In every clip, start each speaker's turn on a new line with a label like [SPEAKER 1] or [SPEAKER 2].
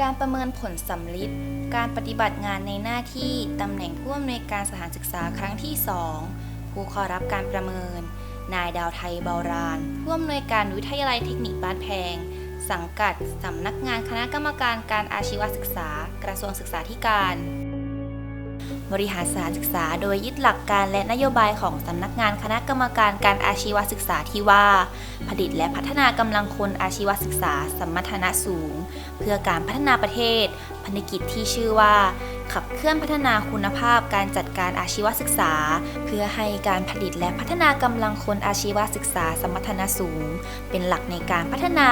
[SPEAKER 1] การประเมินผลสำลิดการปฏิบัติงานในหน้าที่ตำแหน่งผู้อำนวยการสถานศึกษาครั้งที่ 2 ผู้ขอรับการประเมิน นายดาวไทยเบารานผู้อำนวยการวิทยาลัยเทคนิคบ้านแพง สังกัดสำนักงานคณะกรรมการการอาชีวศึกษา กระทรวงศึกษาธิการ บริหารสถานศึกษาโดยยึดหลักการและนโยบายของสำนักงานคณะกรรมการการอาชีวศึกษาที่ว่า ผลิตและพัฒนากำลังคนอาชีวศึกษาสมรรถนะสูง เพื่อการพัฒนาประเทศพันธกิจที่ชื่อว่า ขับเคลื่อนพัฒนาคุณภาพการจัดการอาชีวศึกษา เพื่อให้การผลิตและพัฒนากำลังคนอาชีวศึกษาสมรรถนะสูง เป็นหลักในการพัฒนา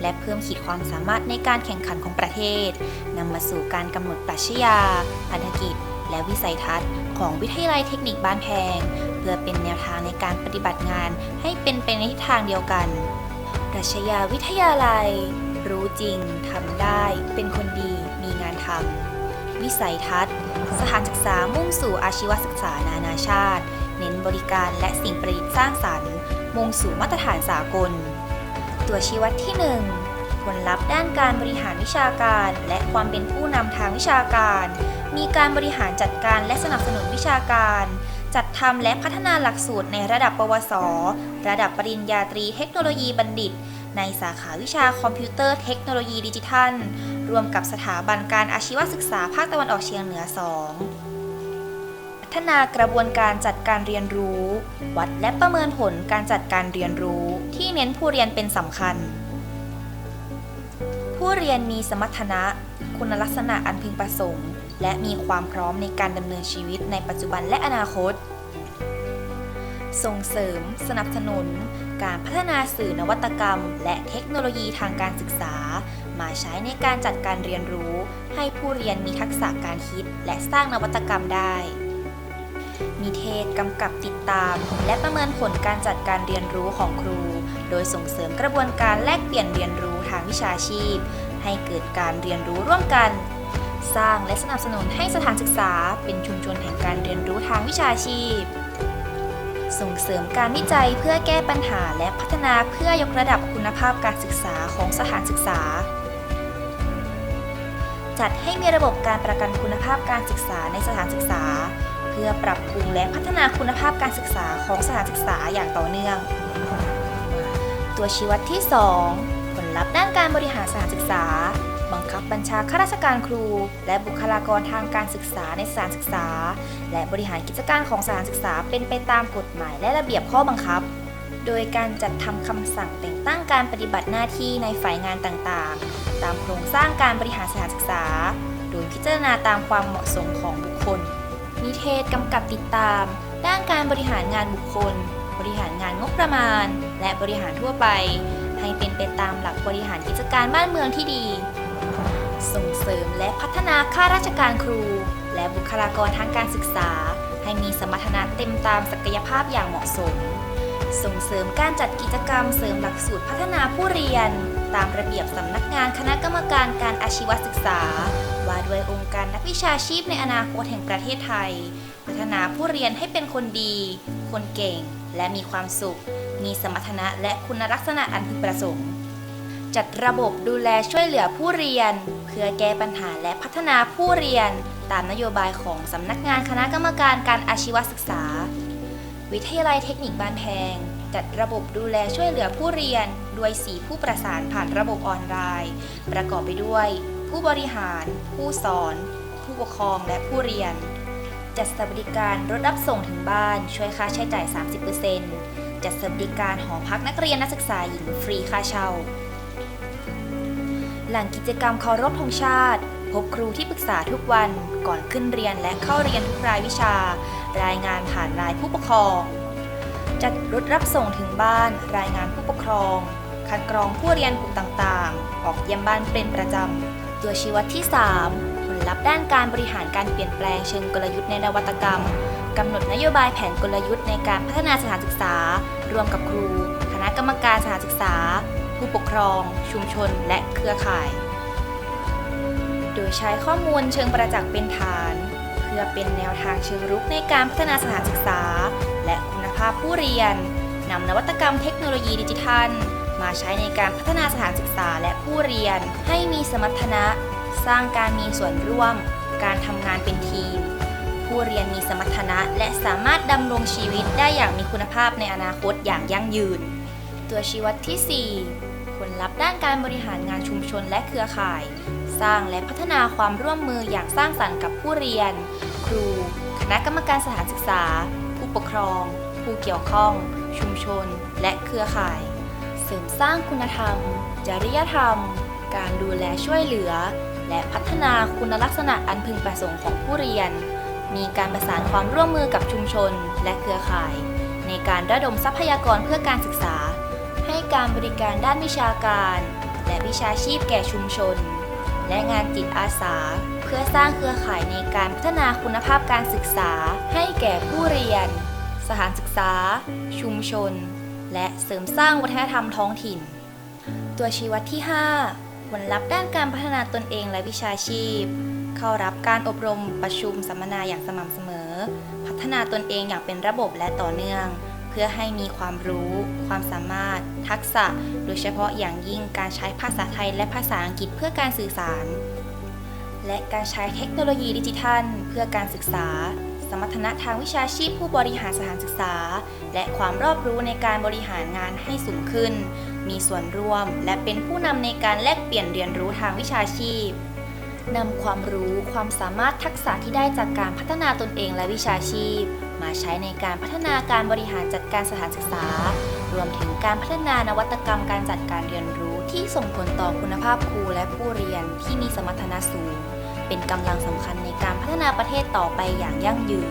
[SPEAKER 1] และเพิ่มขีดความสามารถในการแข่งขันของประเทศนำมาสู่การกำหนดปรัชญาพันธกิจ และวิสัยทัศน์ของวิทยาลัยเทคนิคบ้านแพง เพื่อเป็นแนวทางในการปฏิบัติงานให้เป็นไปในทิศทางเดียวกันปรัชญาวิทยาลัย รู้จริงทำได้ เป็นคนดีมีงานทำวิสัยทัศน์ สถานศึกษามุ่งสู่อาชีวศึกษานานาชาติ เน้นบริการและสิ่งประดิษฐ์สร้างสรรค์ มุ่งสู่มาตรฐานสากล ตัวชี้วัดที่ 1 ผลลัพธ์ด้านการบริหารวิชาการ และความเป็นผู้นำทางวิชาการ มีการบริหารจัดการและสนับสนุนวิชาการ จัดทำและพัฒนาหลักสูตรในระดับปวส ระดับปริญญาตรีเทคโนโลยีบัณฑิต ในสาขาวิชาคอมพิวเตอร์เทคโนโลยีดิจิทัล รวมกับสถาบันการอาชีวศึกษาภาคตะวันออกเฉียงเหนือ2พัฒนากระบวนการจัดการเรียนรู้ วัดและประเมินผลการจัดการเรียนรู้ ที่เน้นผู้เรียนเป็นสำคัญ ผู้เรียนมีสมรรถนะ คุณลักษณะอันพึงประสงค์ และมีความพร้อมในการดำเนินชีวิตในปัจจุบันและอนาคต ส่งเสริม สนับสนุน การพัฒนาสื่อนวัตกรรม และเทคโนโลยีทางการศึกษา มาใช้ในการจัดการเรียนรู้ ให้ผู้เรียนมีทักษะการคิด และสร้างนวัตกรรมได้มีเทศกำกับติดตาม และประเมินผลการจัดการเรียนรู้ของครู โดยส่งเสริมกระบวนการแลกเปลี่ยนเรียนรู้ทางวิชาชีพ ให้เกิดการเรียนรู้ร่วมกัน สร้างและสนับสนุนให้สถานศึกษา เป็นชุมชนแห่งการเรียนรู้ทางวิชาชีพ ส่งเสริมการวิจัยเพื่อแก้ปัญหาและพัฒนาเพื่อยกระดับคุณภาพการศึกษาของสถานศึกษาจัดให้มีระบบการประกันคุณภาพการศึกษาในสถานศึกษา เพื่อปรับปรุงและพัฒนาคุณภาพการศึกษาของสถานศึกษาอย่างต่อเนื่อง ตัวชี้วัดที่ 2 ผลลัพธ์ด้านการบริหารสถานศึกษา บังคับบัญชาข้าราชการครู และบุคลากรทางการศึกษาในสถานศึกษา และบริหารกิจการของสถานศึกษาเป็นไปตามกฎหมายและระเบียบข้อบังคับ โดยการจัดทำคำสั่งแต่งตั้งการปฏิบัติหน้าที่ในฝ่ายงานต่างๆ ตามโครงสร้างการบริหารสถานศึกษา โดยพิจารณาตามความเหมาะสมของบุคคลมีเทศกำกับติดตาม ด้านการบริหารงานบุคคล บริหารงานงบประมาณ และบริหารทั่วไป ให้เป็นไปตามหลักบริหารกิจการบ้านเมืองที่ดี ส่งเสริมและพัฒนาข้าราชการครู และบุคลากรทางการศึกษา ให้มีสมรรถนะเต็มตามศักยภาพอย่างเหมาะสม ส่งเสริมการจัดกิจกรรมเสริมหลักสูตรพัฒนาผู้เรียน ตามระเบียบสำนักงานคณะกรรมการการอาชีวศึกษาว่าด้วยองค์การนักวิชาชีพในอนาคตแห่งประเทศไทย พัฒนาผู้เรียนให้เป็นคนดี คนเก่ง และมีความสุข มีสมรรถนะและคุณลักษณะอันพึงประสงค์ จัดระบบดูแลช่วยเหลือผู้เรียน เพื่อแก้ปัญหาและพัฒนาผู้เรียน ตามนโยบายของสำนักงานคณะกรรมการการอาชีวศึกษา วิทยาลัยเทคนิคบ้านแพงจัดระบบดูแลช่วยเหลือผู้เรียน ด้วยสีผู้ประสานผ่านระบบออนไลน์ ประกอบไปด้วย ผู้บริหาร ผู้สอน ผู้ปกครองและผู้เรียน จัดสวัสดิการรถรับส่งถึงบ้าน ช่วยค่าใช้จ่าย 30%จัดสวัสดิการหอพักนักเรียนนักศึกษาหญิงฟรีค่าเช่า หลังกิจกรรมเคารพธงชาติ พบครูที่ปรึกษาทุกวันก่อนขึ้นเรียนและเข้าเรียนทุกรายวิชา รายงานผ่านรายผู้ปกครอง จัดรถรับส่งถึงบ้าน รายงานผู้ปกครอง คัดกรองผู้เรียนกลุ่มต่างๆ ออกเยี่ยมบ้านเป็นประจำ ตัวชี้วัดที่ 3 ลลัพธ์ด้านการบริหารการเปลี่ยนแปลงเชิงกลยุทธ์ในนวัตกรรมกำหนดนโยบายแผนกลยุทธ์ในการพัฒนาสถานศึกษา รวมกับครู คณะกรรมการสถานศึกษา ผู้ปกครอง ชุมชน และเครือข่าย โดยใช้ข้อมูลเชิงประจักษ์เป็นฐาน เพื่อเป็นแนวทางเชิงรุกในการพัฒนาสถานศึกษา และคุณภาพผู้เรียนนำนวัตกรรมเทคโนโลยีดิจิทัล มาใช้ในการพัฒนาสถานศึกษาและผู้เรียน ให้มีสมรรถนะ สร้างการมีส่วนร่วม การทำงานเป็นทีม ผู้เรียนมีสมรรถนะ และสามารถดำรงชีวิตได้อย่างมีคุณภาพในอนาคตอย่างยั่งยืน ตัวชี้วัดที่ 4 ผลลัพธ์ด้านการบริหารงานชุมชนและเครือข่าย สร้างและพัฒนาความร่วมมืออย่างสร้างสรรค์กับผู้เรียน ครู คณะกรรมการสถานศึกษา ผู้ปกครอง ผู้เกี่ยวข้อง ชุมชน และเครือข่าย เสริมสร้างคุณธรรม จริยธรรม การดูแลช่วยเหลือ และพัฒนาคุณลักษณะอันพึงประสงค์ของผู้เรียน มีการประสานความร่วมมือกับชุมชนและเครือข่าย ในการระดมทรัพยากรเพื่อการศึกษา ให้การบริการด้านวิชาการ และวิชาชีพแก่ชุมชน และงานจิตอาสา เพื่อสร้างเครือข่ายในการพัฒนาคุณภาพการศึกษา ให้แก่ผู้เรียน สถานศึกษา ชุมชน และเสริมสร้างวัฒนธรรมท้องถิ่น ตัวชี้วัดที่ 5 ผลลัพธ์ด้านการพัฒนาตนเองและวิชาชีพ เข้ารับการอบรมประชุมสัมมนาอย่างสม่ำเสมอ พัฒนาตนเองอย่างเป็นระบบและต่อเนื่อง เพื่อให้มีความรู้ ความสามารถ ทักษะ โดยเฉพาะอย่างยิ่งการใช้ภาษาไทยและภาษาอังกฤษเพื่อการสื่อสาร และการใช้เทคโนโลยีดิจิทัล เพื่อการศึกษา สมรรถนะทางวิชาชีพผู้บริหารสถานศึกษา และความรอบรู้ในการบริหารงานให้สูงขึ้น มีส่วนร่วม และเป็นผู้นำในการแลกเปลี่ยนเรียนรู้ทางวิชาชีพนำความรู้ความสามารถทักษะที่ได้จากการพัฒนาตนเองและวิชาชีพ มาใช้ในการพัฒนาการบริหารจัดการสถานศึกษา รวมถึงการพัฒนานวัตกรรมการจัดการเรียนรู้ที่ส่งผลต่อคุณภาพครูและผู้เรียนที่มีสมรรถนะสูง เป็นกำลังสำคัญในการพัฒนาประเทศต่อไปอย่างยั่งยืน